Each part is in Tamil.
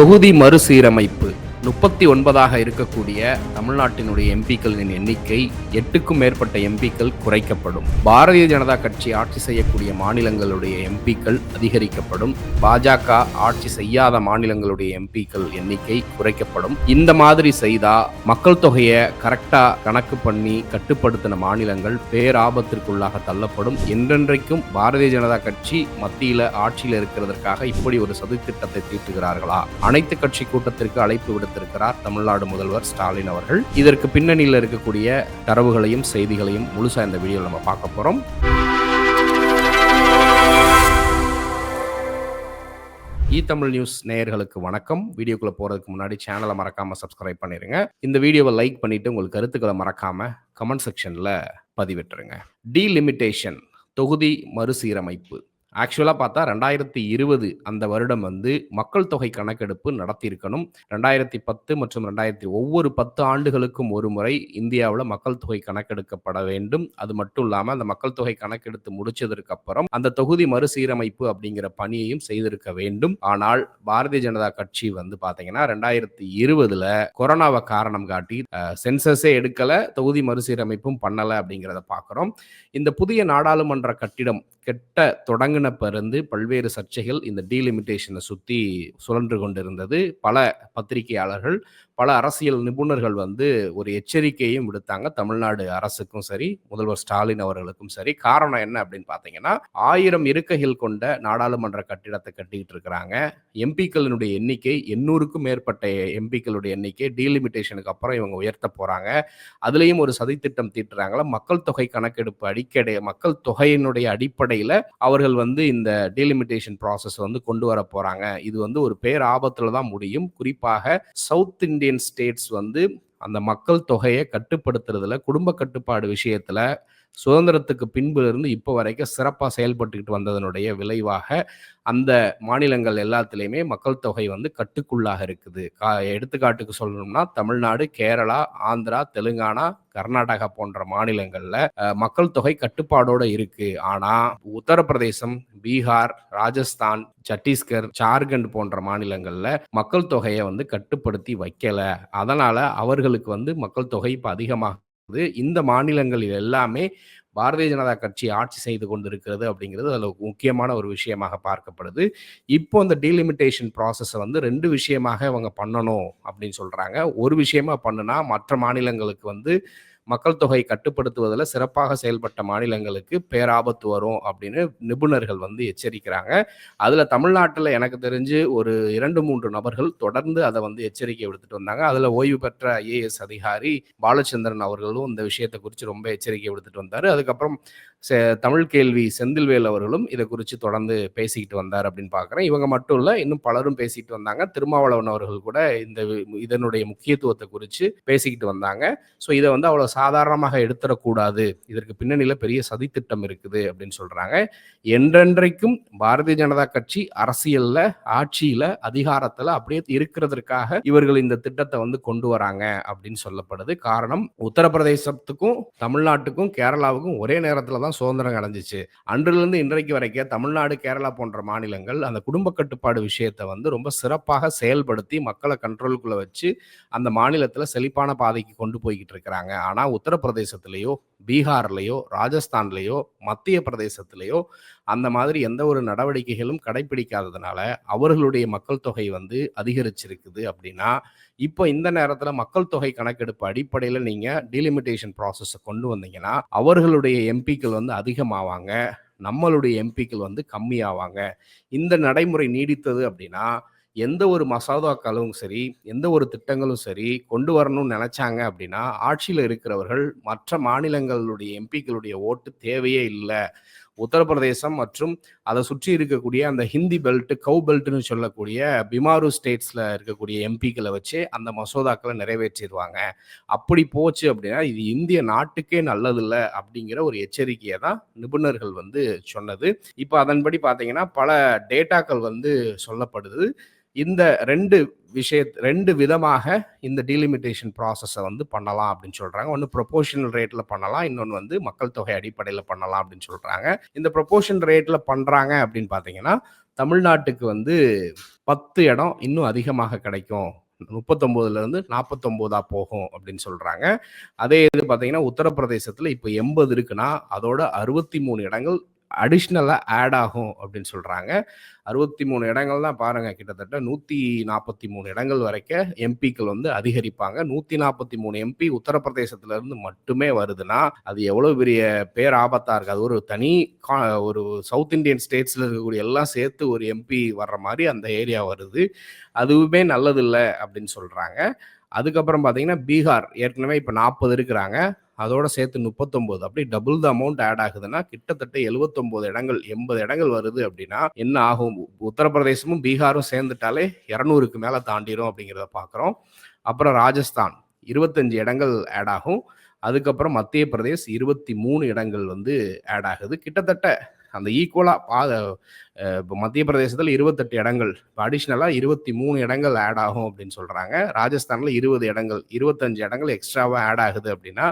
தொகுதி மறுசீரமைப்பு. முப்பத்தி ஒன்பதாக இருக்கக்கூடிய தமிழ்நாட்டினுடைய எம்பிக்களின் எண்ணிக்கை எட்டுக்கும் மேற்பட்ட எம்பிக்கள் குறைக்கப்படும். பாரதிய ஜனதா கட்சி ஆட்சி செய்யக்கூடிய மாநிலங்களுடைய எம்பிக்கள் அதிகரிக்கப்படும். பாஜக ஆட்சி செய்யாத மாநிலங்களுடைய எம்பிக்கள் எண்ணிக்கை குறைக்கப்படும். இந்த மாதிரி செய்தா மக்கள் தொகையை கரெக்டா கணக்கு பண்ணி கட்டுப்படுத்தின மாநிலங்கள் பேராபத்திற்குள்ளாக தள்ளப்படும். என்றென்றைக்கும் பாரதிய ஜனதா கட்சி மத்தியில ஆட்சியில் இருக்கிறதற்காக இப்படி ஒரு சதித்திட்டத்தை தீட்டுகிறார்களா? அனைத்து கட்சி கூட்டத்திற்கு அழைப்பு விடுத்திருக்கிறார் தமிழ்நாடு முதல்வர் ஸ்டாலின் அவர்கள். இதற்கு பின்னணியில் இருக்கக்கூடிய தரவுகளையும் செய்திகளையும் முழுசா இந்த வீடியோவில் நம்ம பார்க்க போறோம். இ தமிழ் நியூஸ் நேயர்களுக்கு வணக்கம். வீடியோக்குள்ள போறதுக்கு முன்னாடி சேனலை மறக்காம சப்ஸ்கிரைப் பண்ணிருங்க. இந்த வீடியோவை லைக் பண்ணிட்டு உங்கள் கருத்துக்களை மறக்காம கமெண்ட் செக்ஷன்ல பதிவிட்டுருங்க. டீலிமிட்டேஷன் தொகுதி மறுசீரமைப்பு. ஆக்சுவலாக பார்த்தா ரெண்டாயிரத்தி இருபது அந்த வருடம் வந்து மக்கள் தொகை கணக்கெடுப்பு நடத்தியிருக்கணும். ரெண்டாயிரத்தி பத்து மற்றும் ரெண்டாயிரத்தி ஒவ்வொரு பத்து ஆண்டுகளுக்கும் ஒரு முறை இந்தியாவில் மக்கள் தொகை கணக்கெடுக்கப்பட வேண்டும். அது மட்டும் இல்லாமல் அந்த மக்கள் தொகை கணக்கெடுத்து முடிச்சதற்கு அப்புறம் அந்த தொகுதி மறுசீரமைப்பு அப்படிங்கிற பணியையும் செய்திருக்க வேண்டும். ஆனால் பாரதிய ஜனதா கட்சி வந்து பார்த்தீங்கன்னா ரெண்டாயிரத்தி இருபதுல கொரோனாவை காரணம் காட்டி சென்சஸே எடுக்கலை தொகுதி மறுசீரமைப்பும் பண்ணலை அப்படிங்கிறத பார்க்குறோம். இந்த புதிய நாடாளுமன்ற கட்டிடம் கெட்ட தொடங்கினப்ப இருந்து பல்வேறு சர்ச்சைகள் இந்த டீலிமிட்டேஷனை சுற்றி சுழன்று கொண்டிருந்தது. பல பத்திரிகையாளர்கள் பல அரசியல் நிபுணர்கள் வந்து ஒரு எச்சரிக்கையும் விடுத்தாங்க. தமிழ்நாடு அரசுக்கும் சரி முதல்வர் ஸ்டாலின் அவர்களுக்கும் சரி. காரணம் என்ன அப்படின்னு பார்த்தீங்கன்னா ஆயிரம் இருக்கைகள் கொண்ட நாடாளுமன்ற கட்டிடத்தை கட்டிக்கிட்டு இருக்கிறாங்க. எம்பிக்களினுடைய எண்ணிக்கை எண்ணூறுக்கும் மேற்பட்ட எம்பிக்களுடைய எண்ணிக்கை டீலிமிட்டேஷனுக்கு அப்புறம் இவங்க உயர்த்த போறாங்க. அதுலேயும் ஒரு சதித்திட்டம் தீட்டுறாங்களா? மக்கள் தொகை கணக்கெடுப்பு அடிக்கடி மக்கள் தொகையினுடைய அடிப்படையில் அவர்கள் வந்து இந்த டீலிமிட்டேஷன் ப்ராசஸ் வந்து கொண்டு வர போறாங்க. இது வந்து ஒரு பேர் ஆபத்தில் தான் முடியும். குறிப்பாக சவுத் இந்தியன் ஸ்டேட்ஸ் வந்து அந்த மக்கள் தொகையை கட்டுப்படுத்துறதுல குடும்ப கட்டுப்பாடு விஷயத்துல சுதந்திரத்துக்கு பின்பிலிருந்து இப்போ வரைக்கும் சிறப்பாக செயல்பட்டுக்கிட்டு வந்ததனுடைய விளைவாக அந்த மாநிலங்கள் எல்லாத்துலேயுமே மக்கள் தொகை வந்து கட்டுக்குள்ளாக இருக்குது. கா எடுத்துக்காட்டுக்கு சொல்லணும்னா தமிழ்நாடு கேரளா ஆந்திரா தெலுங்கானா கர்நாடகா போன்ற மாநிலங்கள்ல மக்கள் தொகை கட்டுப்பாடோட இருக்கு. ஆனா உத்தரப்பிரதேசம் பீகார் ராஜஸ்தான் சத்தீஸ்கர் ஜார்க்கண்ட் போன்ற மாநிலங்கள்ல மக்கள் தொகையை வந்து கட்டுப்படுத்தி வைக்கல. அதனால அவர்களுக்கு வந்து மக்கள் தொகை இப்போ அதிகமாக அதிகமாகுது இந்த மாநிலங்களில் எல்லாமே பாரதிய ஜனதா கட்சி ஆட்சி செய்து கொண்டிருக்கிறது அப்படிங்கிறது அதில் முக்கியமான ஒரு விஷயமாக பார்க்கப்படுது. இப்போ அந்த டீலிமிட்டேஷன் ப்ராசஸை வந்து ரெண்டு விஷயமாக அவங்க பண்ணணும் அப்படின்னு சொல்கிறாங்க ஒரு விஷயமா பண்ணுனா மற்ற மாநிலங்களுக்கு வந்து மக்கள் தொகை கட்டுப்படுத்துவதில் சிறப்பாக செயல்பட்ட மாநிலங்களுக்கு பேராபத்து வரும் அப்படின்னு நிபுணர்கள் வந்து எச்சரிக்கிறாங்க. அதில் தமிழ்நாட்டில் எனக்கு தெரிஞ்சு ஒரு இரண்டு மூன்று நபர்கள் தொடர்ந்து அதை வந்து எச்சரிக்கை விடுத்துட்டு வந்தாங்க. அதில் ஓய்வு பெற்ற ஐஏஎஸ் அதிகாரி பாலச்சந்திரன் அவர்களும் இந்த விஷயத்தை குறித்து ரொம்ப எச்சரிக்கை விடுத்துட்டு வந்தார். அதுக்கப்புறம் தமிழ் கேள்வி செந்தில்வேல் அவர்களும் இதை குறித்து தொடர்ந்து பேசிக்கிட்டு வந்தார் அப்படின்னு பார்க்குறேன் இவங்க மட்டும் இல்லை இன்னும் பலரும் பேசிக்கிட்டு வந்தாங்க. திருமாவளவன் அவர்கள் கூட இந்த இதனுடைய முக்கியத்துவத்தை குறித்து பேசிக்கிட்டு வந்தாங்க. ஸோ இதை வந்து அவ்வளோ சாதாரணமாக எடுத்துடக்கூடாது இதற்கு பின்னணியில் பெரிய சதித்திட்டம் இருக்குது அப்படின்னு சொல்கிறாங்க என்றென்றைக்கும் பாரதிய ஜனதா கட்சி அரசியலில் ஆட்சியில் அதிகாரத்தில் அப்படியே இருக்கிறதற்காக இவர்கள் இந்த திட்டத்தை வந்து கொண்டு வராங்க அப்படின்னு சொல்லப்படுது. காரணம் உத்தரப்பிரதேசத்துக்கும் தமிழ்நாட்டுக்கும் கேரளாவுக்கும் ஒரே நேரத்தில் தான் சுதந்திரம் அடைஞ்சிச்சு அன்றிலிருந்து இன்றைக்கு வரைக்கும் தமிழ்நாடு கேரளா போன்ற மாநிலங்கள் அந்த குடும்ப கட்டுப்பாடு விஷயத்தை வந்து ரொம்ப சிறப்பாக செயல்படுத்தி மக்களை கண்ட்ரோலுக்குள்ளே வச்சு அந்த மாநிலத்தில் செழிப்பான பாதைக்கு கொண்டு போய்கிட்டு இருக்கிறாங்க. ஆனால் உத்தரப்பிரதேசத்திலேயோ பீகார்லேயோ ராஜஸ்தான்லேயோ மத்திய பிரதேசத்திலேயோ அந்த மாதிரி எந்த ஒரு நடவடிக்கைகளும் கடைபிடிக்காததுனால அவர்களுடைய மக்கள் தொகை வந்து அதிகரிச்சிருக்குது அப்படின்னா இப்போ இந்த நேரத்தில் மக்கள் தொகை கணக்கெடுப்பு அடிப்படையில் நீங்கள் டிலிமிட்டேஷன் ப்ராசஸை கொண்டு வந்தீங்கன்னா அவர்களுடைய எம்பிக்கள் வந்து அதிகமாவாங்க. நம்மளுடைய எம்பிக்கள் வந்து கம்மியாவாங்க. இந்த நடைமுறை நீடித்தது அப்படின்னா எந்த ஒரு மசோதாக்களும் சரி எந்த ஒரு திட்டங்களும் சரி கொண்டு வரணும்னு நினைச்சாங்க அப்படின்னா ஆட்சியில் இருக்கிறவர்கள் மற்ற மாநிலங்களுடைய எம்பிக்களுடைய ஓட்டு தேவையே இல்லை. உத்தரப்பிரதேசம் மற்றும் அதை சுற்றி இருக்கக்கூடிய அந்த ஹிந்தி பெல்ட் கவு பெல்ட்னு சொல்லக்கூடிய பிமாரு ஸ்டேட்ஸில் இருக்கக்கூடிய எம்பிக்களை வச்சு அந்த மசோதாக்களை நிறைவேற்றிடுவாங்க. அப்படி போச்சு அப்படின்னா இது இந்திய நாட்டுக்கே நல்லதில்லை அப்படிங்கிற ஒரு எச்சரிக்கையை தான் நிபுணர்கள் வந்து சொன்னது. இப்போ அதன்படி பார்த்தீங்கன்னா பல டேட்டாக்கள் வந்து சொல்லப்படுது. இந்த ரெண்டு விஷய ரெண்டு விதமாக இந்த டீலிமிட்டேஷன் ப்ராசஸை வந்து பண்ணலாம் அப்படின்னு சொல்கிறாங்க ஒன்று ப்ரொபோஷனல் ரேட்டில் பண்ணலாம் இன்னொன்று வந்து மக்கள் தொகை அடிப்படையில் பண்ணலாம் அப்படின்னு சொல்கிறாங்க இந்த ப்ரொபோஷன் ரேட்டில் பண்ணுறாங்க அப்படின்னு பார்த்தீங்கன்னா தமிழ்நாட்டுக்கு வந்து பத்து இடம் இன்னும் அதிகமாக கிடைக்கும். முப்பத்தொம்போதுலேருந்து நாற்பத்தொம்போதாக போகும் அப்படின்னு சொல்கிறாங்க அதே இது பார்த்தீங்கன்னா உத்தரப்பிரதேசத்தில் இப்போ எண்பது இருக்குன்னா அதோட அறுபத்தி மூணு இடங்கள் அடிஷ்னலாக ஆட் ஆகும் அப்படின்னு சொல்கிறாங்க அறுபத்தி மூணு இடங்கள் தான் பாருங்கள் கிட்டத்தட்ட நூற்றி நாற்பத்தி மூணு இடங்கள் வரைக்கும் எம்பிக்கள் வந்து அதிகரிப்பாங்க. நூற்றி நாற்பத்தி மூணு எம்பி உத்தரப்பிரதேசத்துலேருந்து மட்டுமே வருதுன்னா அது எவ்வளோ பெரிய பேர் ஆபத்தாக இருக்குது அது ஒரு தனி ஒரு சவுத் இந்தியன் ஸ்டேட்ஸில் இருக்கக்கூடிய எல்லாம் சேர்த்து ஒரு எம்பி வர்ற மாதிரி அந்த ஏரியா வருது. அதுவுமே நல்லதில்லை அப்படின்னு சொல்கிறாங்க அதுக்கப்புறம் பார்த்தீங்கன்னா பீகார் ஏற்கனவே இப்போ நாற்பது இருக்கிறாங்க. அதோட சேர்த்து முப்பத்தொம்போது. அப்படி டபுள் த அமௌண்ட் ஆட் ஆகுதுன்னா கிட்டத்தட்ட எழுபத்தொம்போது இடங்கள் எண்பது இடங்கள் வருது அப்படின்னா என்ன ஆகும்? உத்தரப்பிரதேசமும் பீகாரும் சேர்ந்துட்டாலே இரநூறுக்கு மேலே தாண்டிடும் அப்படிங்கிறத பார்க்குறோம் அப்புறம் ராஜஸ்தான் இருபத்தஞ்சு இடங்கள் ஆட் ஆகும். அதுக்கப்புறம் மத்திய பிரதேஷ் இருபத்தி மூணு இடங்கள் வந்து ஆட் ஆகுது. கிட்டத்தட்ட அந்த ஈக்குவலாக பா இப்போ மத்திய பிரதேசத்தில் இருபத்தெட்டு இடங்கள். இப்போ அடிஷ்னலாக இருபத்தி மூணு இடங்கள் ஆட் ஆகும் அப்படின்னு சொல்கிறாங்க ராஜஸ்தானில் இருபது இடங்கள் இருபத்தஞ்சு இடங்கள் எக்ஸ்ட்ராவாக ஆட் ஆகுது அப்படின்னா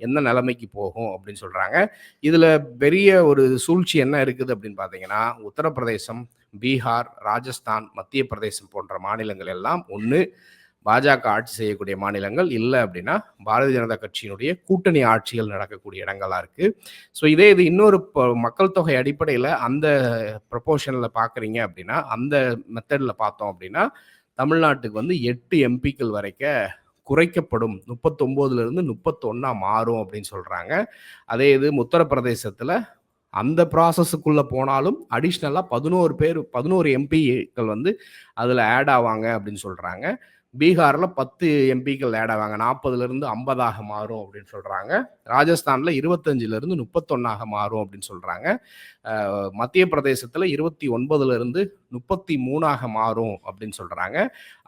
எந்த நிலைமைக்கு போகும் அப்படின்னு சொல்கிறாங்க இதில் பெரிய ஒரு சூழ்ச்சி என்ன இருக்குது அப்படின்னு பார்த்தீங்கன்னா உத்தரப்பிரதேசம் பீகார் ராஜஸ்தான் மத்திய பிரதேசம் போன்ற மாநிலங்கள் எல்லாம் ஒன்று பாஜக ஆட்சி செய்யக்கூடிய மாநிலங்கள் இல்லை அப்படின்னா பாரதிய ஜனதா கட்சியினுடைய கூட்டணி ஆட்சிகள் நடக்கக்கூடிய இடங்களாக இருக்குது ஸோ இதே இது இன்னொரு மக்கள் தொகை அடிப்படையில் அந்த ப்ரொபோஷனில் பார்க்குறீங்க அப்படின்னா அந்த மெத்தடில் பார்த்தோம் அப்படின்னா தமிழ்நாட்டுக்கு வந்து எட்டு எம்பிக்கள் வரைக்கும் குறைக்கப்படும். முப்பத்தொம்போதுல இருந்து முப்பத்தொன்னா மாறும் அப்படின்னு சொல்றாங்க. அதே இது உத்தரப்பிரதேசத்துல அந்த ப்ராசஸுக்குள்ள போனாலும் அடிஷ்னலாக பதினோரு பேர் பதினோரு எம்பிக்கள் வந்து அதில் ஆட் ஆவாங்க அப்படின்னு சொல்றாங்க. பீகாரில் பத்து எம்பிக்கள் ஆட் ஆவாங்க. நாற்பதுலேருந்து ஐம்பதாக மாறும் அப்படின்னு சொல்கிறாங்க ராஜஸ்தானில் இருபத்தஞ்சிலேருந்து முப்பத்தொன்னாக மாறும் அப்படின்னு சொல்கிறாங்க மத்திய பிரதேசத்தில் இருபத்தி ஒன்பதுலேருந்து முப்பத்தி மூணாக மாறும் அப்படின்னு சொல்கிறாங்க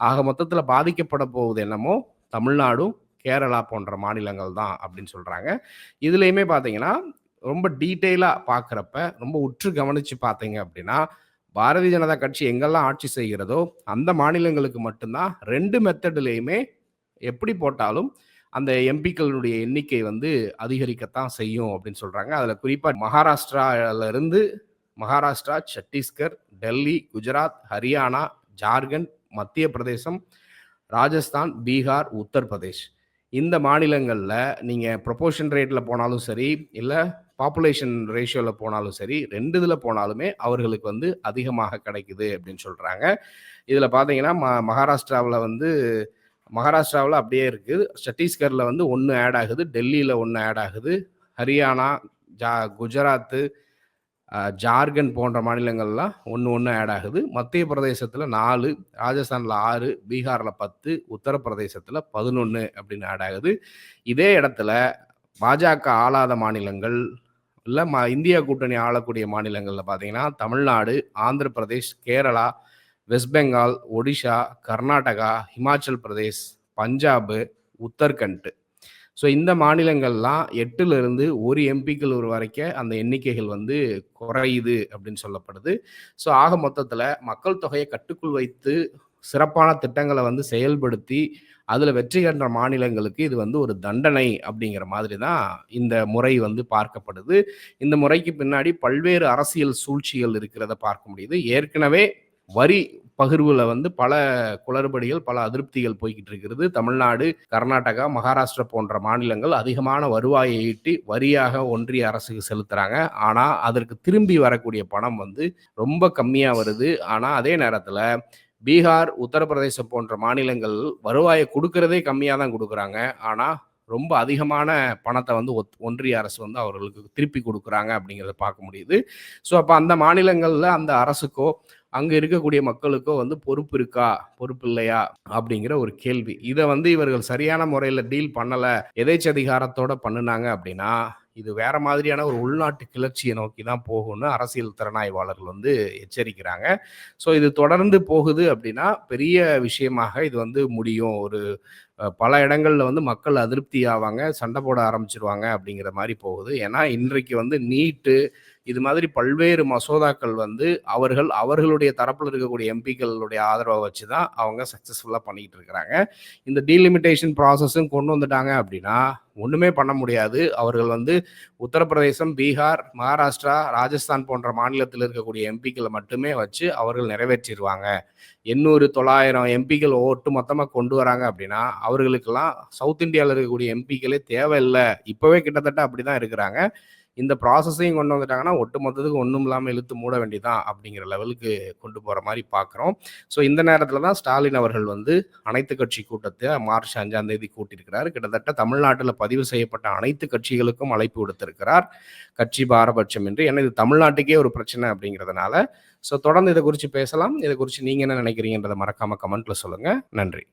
ஆக மொத்தத்தில் பாதிக்கப்பட போவது என்னமோ தமிழ்நாடும் கேரளா போன்ற மாநிலங்கள் தான் அப்படின்னு சொல்கிறாங்க இதுலேயுமே பார்த்தீங்கன்னா ரொம்ப டீட்டெயிலாக பார்க்குறப்ப ரொம்ப உற்று கவனித்து பார்த்தீங்க அப்படின்னா பாரதிய ஜனதா கட்சி எங்கெல்லாம் ஆட்சி செய்கிறதோ அந்த மாநிலங்களுக்கு மட்டும்தான் ரெண்டு மெத்தட்லேயுமே எப்படி போட்டாலும் அந்த எம்பிக்களுடைய எண்ணிக்கை வந்து அதிகரிக்கத்தான் செய்யும் அப்படின்னு சொல்கிறாங்க அதில் குறிப்பாக மகாராஷ்டிராவிலிருந்து மகாராஷ்டிரா சத்தீஸ்கர் டெல்லி குஜராத் ஹரியானா ஜார்க்கண்ட் மத்திய பிரதேசம் ராஜஸ்தான் பீகார் உத்தரப்பிரதேஷ். இந்த மாநிலங்களில் நீங்கள் ப்ரொபோஷன் ரேட்டில் போனாலும் சரி இல்லை பாப்புலேஷன் ரேஷியோவில் போனாலும் சரி ரெண்டு இதில் போனாலுமே அவர்களுக்கு வந்து அதிகமாக கிடைக்குது அப்படின்னு சொல்கிறாங்க இதில் பார்த்தீங்கன்னா ம மகாராஷ்டிராவில் வந்து மகாராஷ்டிராவில் அப்படியே இருக்குது சத்தீஸ்கரில் வந்து ஒன்று ஆட் ஆகுது டெல்லியில் ஒன்று ஆட் ஆகுது. ஹரியானா ஜா குஜராத்து ஜார்க்கண்ட் போன்ற மாநிலங்கள்லாம் ஒன்று ஒன்று ஆட் ஆகுது. மத்திய பிரதேசத்தில் நாலு ராஜஸ்தானில் ஆறு பீகாரில் பத்து உத்தரப்பிரதேசத்தில் பதினொன்று அப்படின்னு ஆட் ஆகுது. இதே இடத்துல பாஜக ஆளாத மாநிலங்கள் இல்லை ம இந்தியா கூட்டணி ஆளக்கூடிய மாநிலங்களில் பார்த்தீங்கன்னா தமிழ்நாடு ஆந்திர பிரதேஷ் கேரளா வெஸ்ட் பெங்கால் ஒடிஷா கர்நாடகா ஹிமாச்சல் பிரதேஷ் பஞ்சாபு உத்தர்கண்ட். ஸோ இந்த மாநிலங்கள்லாம் எட்டுலேருந்து ஒரு எம்பிக்கள் ஒரு வரைக்கும் அந்த எண்ணிக்கைகள் வந்து குறையுது அப்படின்னு சொல்லப்படுது. ஸோ ஆக மொத்தத்தில் மக்கள் தொகையை கட்டுக்குள் வைத்து சிறப்பான திட்டங்களை வந்து செயல்படுத்தி அதில் வெற்றி கண்ட மாநிலங்களுக்கு இது வந்து ஒரு தண்டனை அப்படிங்கிற மாதிரி தான் இந்த முறை வந்து பார்க்கப்படுது. இந்த முறைக்கு பின்னாடி பல்வேறு அரசியல் சூழ்ச்சிகள் இருக்கிறத பார்க்க முடியுது. ஏற்கனவே வரி பகிர்வுல வந்து பல குளறுபடிகள் பல அதிருப்திகள் போய்கிட்டு இருக்கிறது தமிழ்நாடு கர்நாடகா மகாராஷ்டிரா போன்ற மாநிலங்கள் அதிகமான வருவாயை ஈட்டி வரியாக ஒன்றிய அரசுக்கு செலுத்துறாங்க. ஆனா அதற்கு திரும்பி வரக்கூடிய பணம் வந்து ரொம்ப கம்மியா வருது. ஆனா அதே நேரத்துல பீகார் உத்தரப்பிரதேசம் போன்ற மாநிலங்கள் வருவாயை கொடுக்கறதே கம்மியாக தான் கொடுக்குறாங்க. ஆனால் ரொம்ப அதிகமான பணத்தை வந்து ஒன்றிய அரசு வந்து அவர்களுக்கு திருப்பி கொடுக்குறாங்க அப்படிங்கிறத பார்க்க முடியுது. ஸோ அப்போ அந்த மாநிலங்களில் அந்த அரசுக்கோ அங்க இருக்கக்கூடிய மக்களுக்கோ வந்து பொறுப்பு இருக்கா? பொறுப்பு இல்லையா? அப்படிங்கிற ஒரு கேள்வி. இதை வந்து இவர்கள் சரியான முறையில் டீல் பண்ணல. எதேச்சதிகாரத்தோட பண்ணினாங்க அப்படின்னா இது வேற மாதிரியான ஒரு உள்நாட்டு கிளர்ச்சியை நோக்கி தான் போகும்னு அரசியல் திறனாய்வாளர்கள் வந்து எச்சரிக்கிறாங்க. ஸோ இது தொடர்ந்து போகுது அப்படின்னா பெரிய விஷயமாக இது வந்து முடியும். ஒரு பல இடங்கள்ல வந்து மக்கள் அதிருப்தி ஆவாங்க சண்டை போட ஆரம்பிச்சிருவாங்க அப்படிங்கிற மாதிரி போகுது. ஏன்னா இன்றைக்கு வந்து நீட்டு இது மாதிரி பல்வேறு மசோதாக்கள் வந்து அவர்கள் அவர்களுடைய தரப்பில் இருக்கக்கூடிய எம்பிக்களுடைய ஆதரவை வச்சு தான் அவங்க சக்ஸஸ்ஃபுல்லாக பண்ணிக்கிட்டு இருக்கிறாங்க. இந்த டீலிமிட்டேஷன் ப்ராசஸும் கொண்டு வந்துட்டாங்க அப்படின்னா ஒன்றுமே பண்ண முடியாது. அவர்கள் வந்து உத்தரப்பிரதேசம் பீகார் மகாராஷ்டிரா ராஜஸ்தான் போன்ற மாநிலத்தில் இருக்கக்கூடிய எம்பிக்களை மட்டுமே வச்சு அவர்கள் நிறைவேற்றிடுவாங்க எண்ணூறு தொள்ளாயிரம் எம்பிக்கள் ஒட்டு மொத்தமாக கொண்டு வராங்க அப்படின்னா அவர்களுக்கெல்லாம் சவுத் இந்தியாவில் இருக்கக்கூடிய எம்பிக்களே தேவையில்லை. இப்போவே கிட்டத்தட்ட அப்படி தான் இருக்கிறாங்க. இந்த ப்ராசஸையும் கொண்டு வந்துட்டாங்கன்னா ஒட்டு மொத்தத்துக்கு ஒன்றும் இல்லாமல் இழுத்து மூட வேண்டிதான் அப்படிங்கிற லெவலுக்கு கொண்டு போகிற மாதிரி பார்க்குறோம் ஸோ இந்த நேரத்தில் தான் ஸ்டாலின் அவர்கள் வந்து அனைத்து கட்சி கூட்டத்தை மார்ச் அஞ்சாம் தேதி கூட்டியிருக்கிறார். கிட்டத்தட்ட தமிழ்நாட்டில் பதிவு செய்யப்பட்ட அனைத்து கட்சிகளுக்கும் அழைப்பு விடுத்திருக்கிறார். கட்சி பாரபட்சம் என்று ஏன்னா இது தமிழ்நாட்டுக்கே ஒரு பிரச்சனை அப்படிங்கிறதுனால. ஸோ தொடர்ந்து இதை குறித்து பேசலாம். இதை குறித்து நீங்கள் என்ன நினைக்கிறீங்கன்றதை மறக்காமல் கமெண்ட்டில் சொல்லுங்கள் நன்றி.